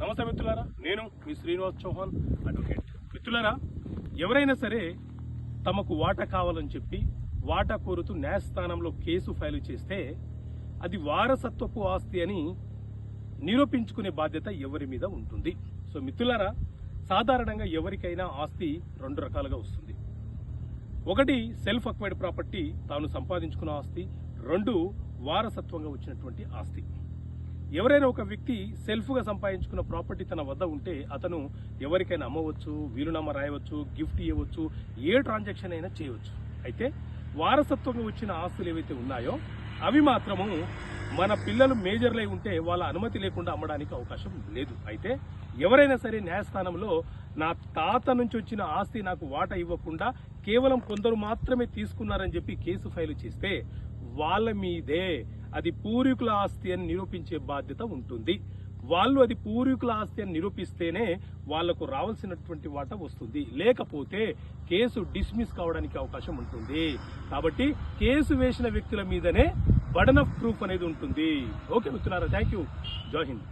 నమస్తే మిత్రులారా నేను మీ శ్రీనివాస్ చౌహాన్ అడ్వకేట్ మిత్రులారా ఎవరైనా సరే తమకు వాటా కావాలని చెప్పి వాటా కోరుతూ న్యాయస్థానంలో కేసు ఫైల్ చేస్తే అది వారసత్వపు ఆస్తి అని నిరూపించుకునే బాధ్యత ఎవరి మీద ఉంటుంది? సో మిత్రులారా సాధారణంగా ఎవరికైనా ఆస్తి రెండు రకాలుగా వస్తుంది. ఒకటి సెల్ఫ్ అక్వైర్డ్ ప్రాపర్టీ తాను సంపాదించుకున్న ఆస్తి. రెండు వారసత్వంగా వచ్చినటువంటి ఆస్తి. ఎవరైనా ఒక వ్యక్తి సెల్ఫ్గా సంపాదించుకున్న ప్రాపర్టీ తన వద్ద ఉంటే అతను ఎవరికైనా అమ్మవచ్చు వీలునామా రాయవచ్చు గిఫ్ట్ ఇవ్వచ్చు ఏ ట్రాన్సాక్షన్ అయినా చేయవచ్చు. అయితే వారసత్వంగా వచ్చిన ఆస్తులు ఏవైతే ఉన్నాయో అవి మాత్రము మన పిల్లలు మేజర్లై ఉంటే వాళ్ళ అనుమతి లేకుండా అమ్మడానికి అవకాశం లేదు. అయితే ఎవరైనా సరే న్యాయస్థానంలో నా తాత నుంచి వచ్చిన ఆస్తి నాకు వాటా ఇవ్వకుండా కేవలం కొందరు మాత్రమే తీసుకున్నారని చెప్పి కేసు ఫైల్ చేస్తే వాళ్ళ మీదే అది పూర్వీకుల ఆస్తి అని నిరూపించే బాధ్యత ఉంటుంది. వాళ్ళు అది పూర్వీకుల ఆస్తి అని నిరూపిస్తేనే వాళ్ళకు రావాల్సినటువంటి వాట వస్తుంది. లేకపోతే కేసు డిస్మిస్ కావడానికి అవకాశం ఉంటుంది. కాబట్టి కేసు వేసిన వ్యక్తుల మీదనే బడన్ ఆఫ్ ప్రూఫ్ అనేది ఉంటుంది. ఓకే మిత్రులారా థ్యాంక్ యూ జై హింద్.